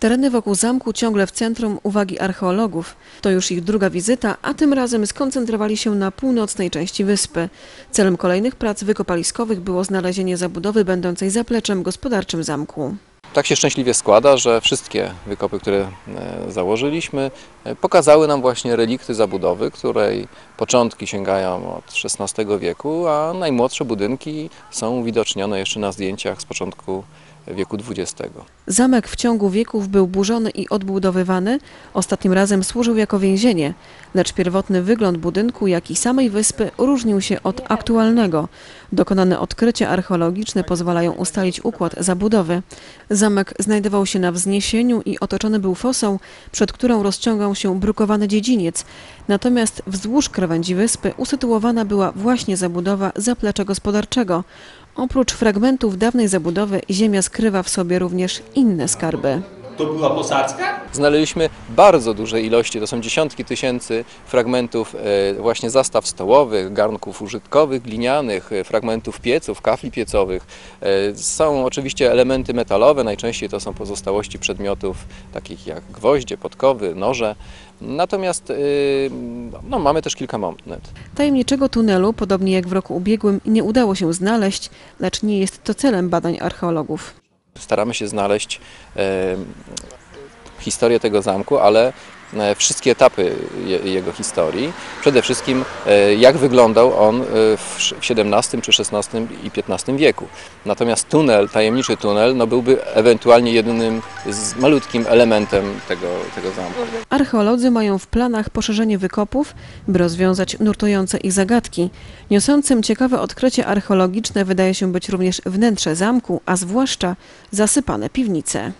Tereny wokół zamku ciągle w centrum uwagi archeologów. To już ich druga wizyta, a tym razem skoncentrowali się na północnej części wyspy. Celem kolejnych prac wykopaliskowych było znalezienie zabudowy będącej zapleczem gospodarczym zamku. Tak się szczęśliwie składa, że wszystkie wykopy, które e, założyliśmy, e, pokazały nam właśnie relikty zabudowy, której początki sięgają od XVI wieku, a najmłodsze budynki są uwidocznione jeszcze na zdjęciach z początku wieku XX. Zamek w ciągu wieków był burzony i odbudowywany, ostatnim razem służył jako więzienie, lecz pierwotny wygląd budynku, jak i samej wyspy różnił się od aktualnego. Dokonane odkrycia archeologiczne pozwalają ustalić układ zabudowy. Zamek znajdował się na wzniesieniu i otoczony był fosą, przed którą rozciągał się brukowany dziedziniec, natomiast wzdłuż krawędzi wyspy usytuowana była właśnie zabudowa zaplecza gospodarczego. Oprócz fragmentów dawnej zabudowy ziemia skrywa w sobie również inne skarby. To była posadzka? Znaleźliśmy bardzo duże ilości, to są dziesiątki tysięcy fragmentów e, właśnie zastaw stołowych, garnków użytkowych, glinianych, e, fragmentów pieców, kafli piecowych. E, Są oczywiście elementy metalowe, najczęściej to są pozostałości przedmiotów takich jak gwoździe, podkowy, noże. Natomiast no, mamy też kilka monet. Tajemniczego tunelu, podobnie jak w roku ubiegłym, nie udało się znaleźć, lecz nie jest to celem badań archeologów. Staramy się znaleźć e, historię tego zamku, ale wszystkie etapy je, jego historii. Przede wszystkim e, jak wyglądał on e, w XVII czy XVI i XV wieku. Natomiast tunel, tajemniczy tunel, no byłby ewentualnie jedynym z malutkim elementem tego, tego zamku. Archeolodzy mają w planach poszerzenie wykopów, by rozwiązać nurtujące ich zagadki. Niosącym ciekawe odkrycie archeologiczne wydaje się być również wnętrze zamku, a zwłaszcza zasypane piwnice.